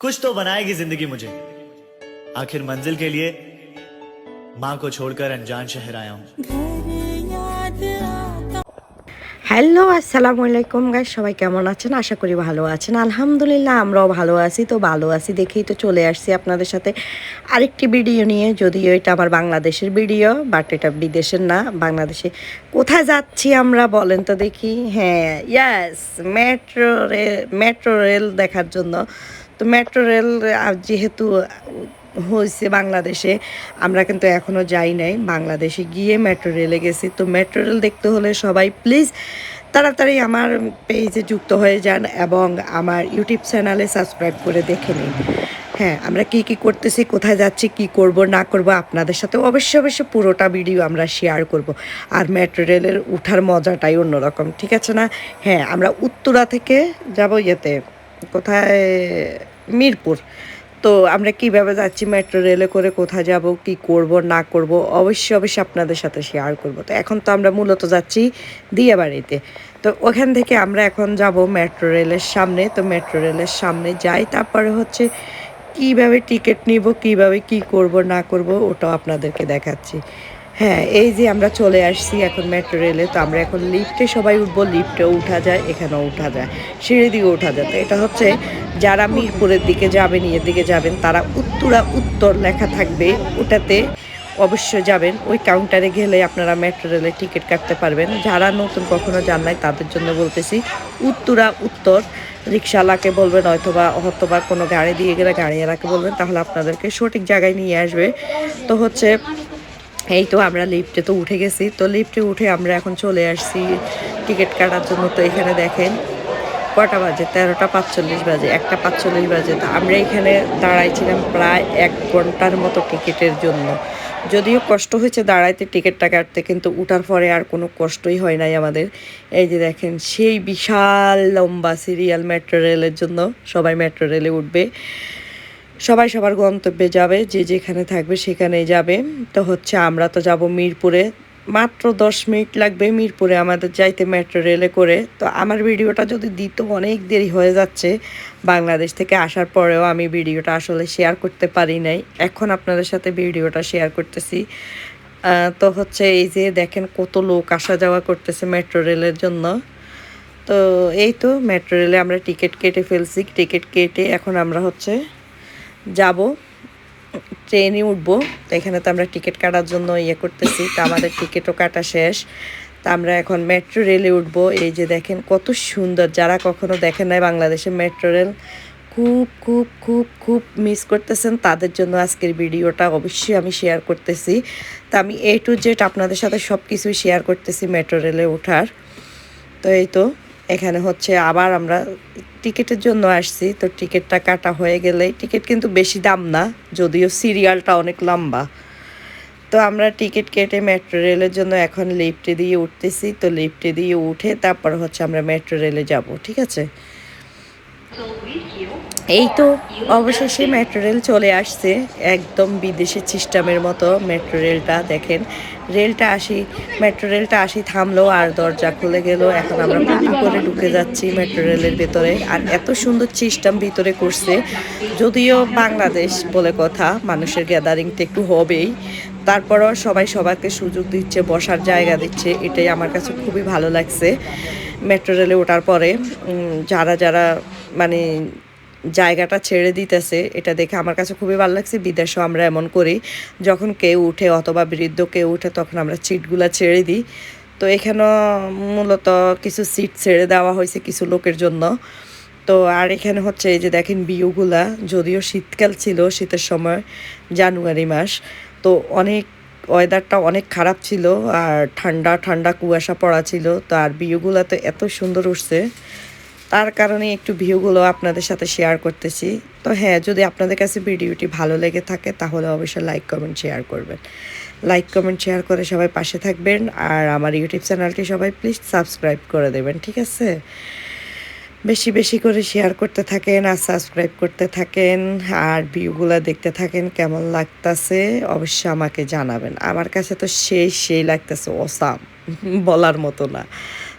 कुछ तो बनाएगी जिंदगी मुझे आखिर मंजिल के लिए माँ को छोड़कर अनजान शहर आया हूँ হ্যালো আসসালামু আলাইকুম গাইস সবাই কেমন আছেন আশা করি ভালো আছেন আলহামদুলিল্লাহ আমরাও ভালো আছি তো ভালো আছি দেখেই তো চলে আসছি আপনাদের সাথে আরেকটি ভিডিও নিয়ে যদিও এটা আমার বাংলাদেশের ভিডিও বাট এটা বিদেশের না বাংলাদেশে কোথায় যাচ্ছি আমরা বলেন তো দেখি হ্যাঁ yes metro rail metro rail দেখার জন্য তো মেট্রো রেল যেহেতু হয়েছে বাংলাদেশে, আমরা কিন্তু এখনও যাই নাই। বাংলাদেশে গিয়ে মেট্রো রেলে গেছি। তো মেট্রো রেল দেখতে হলে সবাই প্লিজ তাড়াতাড়ি আমার পেজে যুক্ত হয়ে যান এবং আমার ইউটিউব চ্যানেলে সাবস্ক্রাইব করে দেখে নিন। হ্যাঁ আমরা কি কি করতেছি, কোথায় যাচ্ছি, কি করব, না করব, আপনাদের সাথে অবশ্যই অবশ্যই পুরোটা ভিডিও আমরা শেয়ার করব। আর মেট্রো রেলের উঠার মজাটাই অন্যরকম, ঠিক আছে না? হ্যাঁ আমরা উত্তরা থেকে যাব ইয়েতে। কোথায়? মিরপুর। তো আমরা কীভাবে যাচ্ছি, মেট্রো, রেলে করে কোথায় যাব, কি করব, না করব, অবশ্যই অবশ্যই আপনাদের সাথে শেয়ার করব। তো এখন তো আমরা মূলত যাচ্ছি দিয়ে বাড়িতে তো ওখান থেকে আমরা এখন যাব মেট্রো রেলের সামনে। তো মেট্রো রেলের সামনে যাই, তারপরে হচ্ছে কীভাবে টিকিট নিব, কীভাবে কি করব, না করব, ওটাও আপনাদেরকে দেখাচ্ছি। হ্যাঁ এই যে আমরা চলে আসছি এখন মেট্রো রেলে তো আমরা এখন লিফটে সবাই উঠবো লিফটে উঠা যায়, এখানেও উঠা যায় সিঁড়ি দিকে ওঠা যায়। তো এটা হচ্ছে যারা মিরপুরের দিকে যাবেন, ইয়ের দিকে যাবেন, তারা উত্তরা উত্তর লেখা থাকবে, ওটাতে অবশ্য যাবেন। ওই কাউন্টারে গেলে আপনারা মেট্রো রেলের টিকিট কাটতে পারবেন। যারা নতুন কখনো যান নাই, তাদের জন্য বলতেছি, উত্তরা উত্তর রিক্সাওয়ালাকে বলবেন অথবা অথবা কোনো গাড়ি দিয়ে গেলে গাড়িওয়ালাকে বলবেন, তাহলে আপনাদেরকে সঠিক জায়গায় নিয়ে আসবে। তো হচ্ছে এই তো আমরা লিফটে তো উঠে গেছি। তো লিফটে উঠে আমরা এখন চলে আসছি টিকিট কাটার জন্য। তো এখানে দেখেন কটা বাজে? তেরোটা পাঁচচল্লিশ বাজে, একটা পাঁচচল্লিশ বাজে। তো আমরা এখানে দাঁড়াইছিলাম প্রায় এক ঘণ্টার মতো টিকিটের জন্য। যদিও কষ্ট হয়েছে দাঁড়াইতে টিকিটটা কাটতে, কিন্তু উঠার পরে আর কোনো কষ্টই হয় নাই আমাদের। এই যে দেখেন, সেই বিশাল লম্বা সিরিয়াল মেট্রো রেলের জন্য সবাই মেট্রো রেলে উঠবে। সবাই সবার গন্তব্যে যাবে, যে যেখানে থাকবে সেখানেই যাবে। তো হচ্ছে আমরা তো যাব মিরপুরে। মাত্র দশ মিনিট লাগবে মিরপুরে আমাদের যাইতে মেট্রো রেলে করে। তো আমার ভিডিওটা যদি দিত অনেক দেরি হয়ে যাচ্ছে, বাংলাদেশ থেকে আসার পরেও আমি ভিডিওটা আসলে শেয়ার করতে পারি নাই। এখন আপনাদের সাথে ভিডিওটা শেয়ার করতেছি। তো হচ্ছে এই যে দেখেন কত লোক আসা যাওয়া করতেছে মেট্রো রেলের জন্য। তো এই তো মেট্রো রেলে আমরা টিকিট কেটে ফেলছি। টিকিট কেটে এখন আমরা হচ্ছে যাব, ট্রেনে উঠবো। তো এখানে তো আমরা টিকিট কাটার জন্য ইয়ে করতেছি, তো আমাদের টিকিটও কাটা শেষ। তা আমরা এখন মেট্রো রেলে উঠবো। এই যে দেখেন কত সুন্দর, যারা কখনো দেখেন নাই বাংলাদেশে মেট্রো রেল, খুব খুব খুব খুব মিস করতেছেন। তাদের জন্য আজকের ভিডিওটা অবশ্যই আমি শেয়ার করতেছি। তা আমি এ টু জেড আপনাদের সাথে সব কিছুই শেয়ার করতেছি মেট্রো রেলে ওঠার। তো এই তো। এখানে হচ্ছে আবার আমরা টিকিটের জন্য আসছি, তো টিকিটটা কাটা হয়ে গেলে টিকিট কিন্তু বেশি দাম না, যদিও সিরিয়ালটা অনেক লম্বা। তো আমরা টিকিট কেটে মেট্রো রেলের জন্য এখন লিফটে দিয়ে উঠতেছি, তো লিফটে দিয়ে উঠে তারপর হচ্ছে আমরা মেট্রো রেলে যাব, ঠিক আছে? এই তো অবশেষে মেট্রো রেল চলে আসছে, একদম বিদেশের সিস্টেমের মতো মেট্রো রেলটা দেখেন। রেলটা আসি মেট্রো রেলটা আসি থামলো আর দরজা খুলে গেল। এখন আমরা পুটু করে ঢুকে যাচ্ছি মেট্রো রেলের ভেতরে। আর এত সুন্দর সিস্টেম ভিতরে করছে, যদিও বাংলাদেশ বলে কথা, মানুষের গ্যাদারিংটা একটু হবেই। তারপরও সবাই সবাইকে সুযোগ দিচ্ছে, বসার জায়গা দিচ্ছে, এটাই আমার কাছে খুবই ভালো লাগছে। মেট্রো রেলে ওঠার পরে যারা যারা মানে জায়গাটা ছেড়ে দিতেছে, এটা দেখে আমার কাছে খুবই ভালো লাগছে। বিদেশেও আমরা এমন করি, যখন কেউ উঠে অথবা বৃদ্ধ কেউ উঠে, তখন আমরা সিটগুলা ছেড়ে দিই। তো এখানেও মূলত কিছু সিট ছেড়ে দেওয়া হয়েছে কিছু লোকের জন্য। তো আর এখানে হচ্ছে এই যে দেখেন বিউগুলা যদিও শীতকাল ছিল, শীতের সময়, জানুয়ারি মাস, তো অনেক ওয়েদারটা অনেক খারাপ ছিল আর ঠান্ডা ঠান্ডা কুয়াশা পড়া ছিল। তো আর বিউগুলা তো এত সুন্দর উঠছে। তার কারণে একটু ভিউগুলো আপনাদের সাথে শেয়ার করতেছি। তো হ্যাঁ যদি আপনাদের কাছে ভিডিওটি ভালো লেগে থাকে, তাহলে অবশ্যই লাইক কমেন্ট শেয়ার করবেন। লাইক কমেন্ট শেয়ার করে সবাই পাশে থাকবেন, আর আমার ইউটিউব চ্যানেলটি সবাই প্লিজ সাবস্ক্রাইব করে দেবেন, ঠিক আছে? বেশি বেশি করে শেয়ার করতে থাকেন আর সাবস্ক্রাইব করতে থাকেন, আর ভিউগুলো দেখতে থাকেন, কেমন লাগতাছে অবশ্যই আমাকে জানাবেন। আমার কাছে তো সেই সেই লাগতেছে ওসাম বলার মতো না।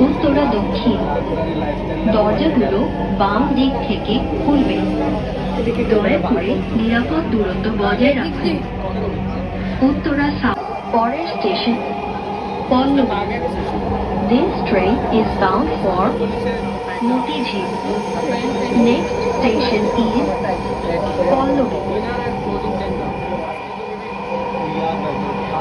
উত্তরা দক্ষিণ। দরজাগুলো বাম দিক থেকে খুলবে। দয়া করে নিরাপদ দূরত্ব বজায় রাখুন। উত্তরা সাউথ পরের station. Pallabi. This train is bound for Motijhi. Next station is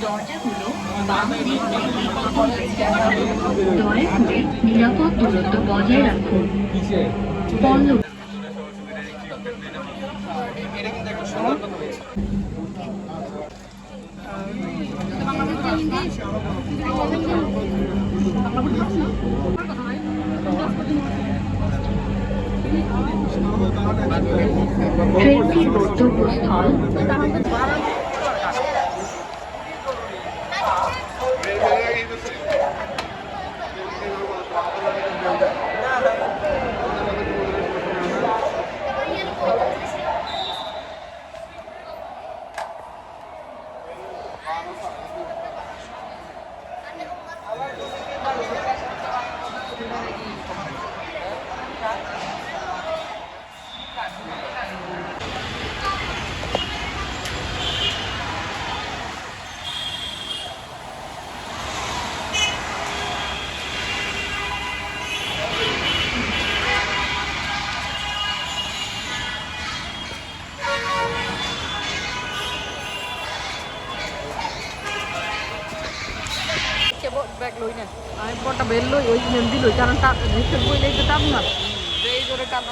দরজাগুলো বাম দিক থেকে খুলবে দয়া করে নিরাপদ ট্রেনটির গন্তব্যস্থল লই না আমি বড়টা বের লই ওই মেহেন্দি লই কারণ রিক্সের বই লইতে টান না। এই জোরে টান